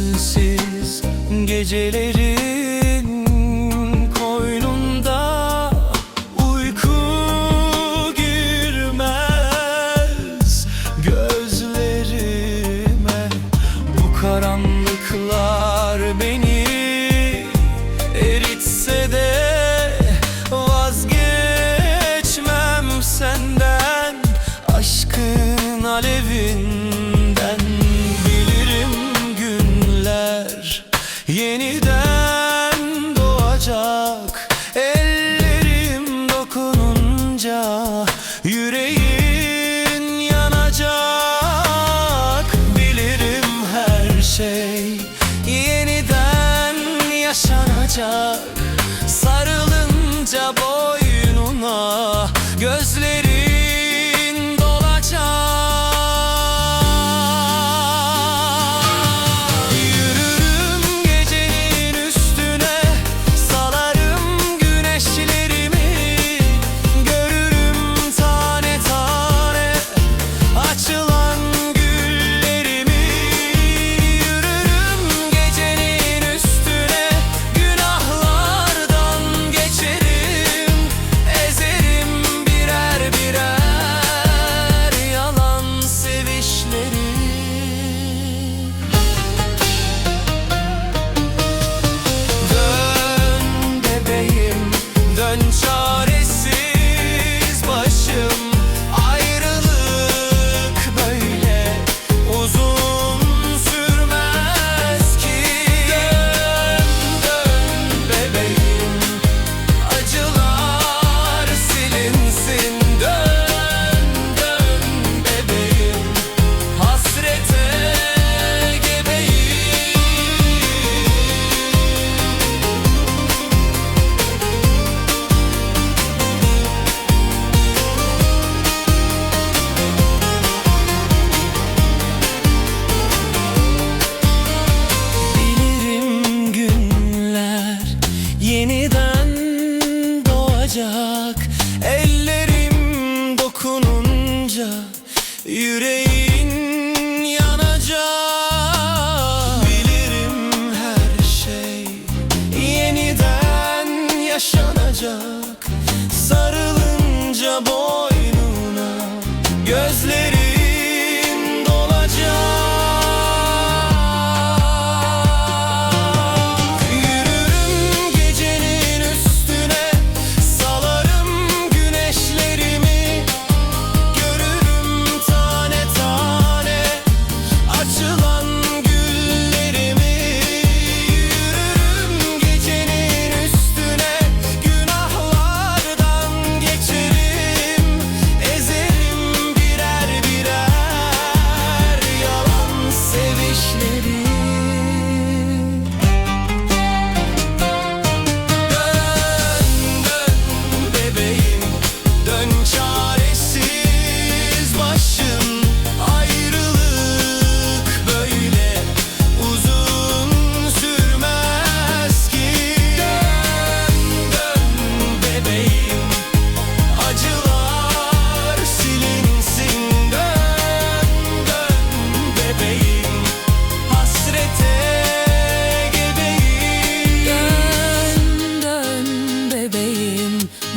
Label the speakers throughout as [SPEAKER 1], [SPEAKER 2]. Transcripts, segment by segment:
[SPEAKER 1] sensiz geceleri. yaşanacak. Sarılınca boynuna gözleri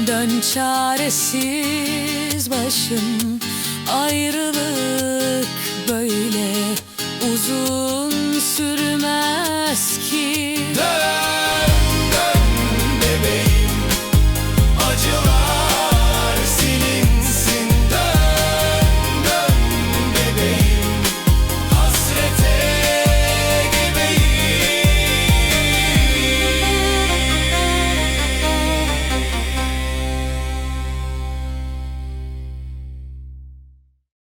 [SPEAKER 1] Dön çaresiz başım Ayrılık böyle uzun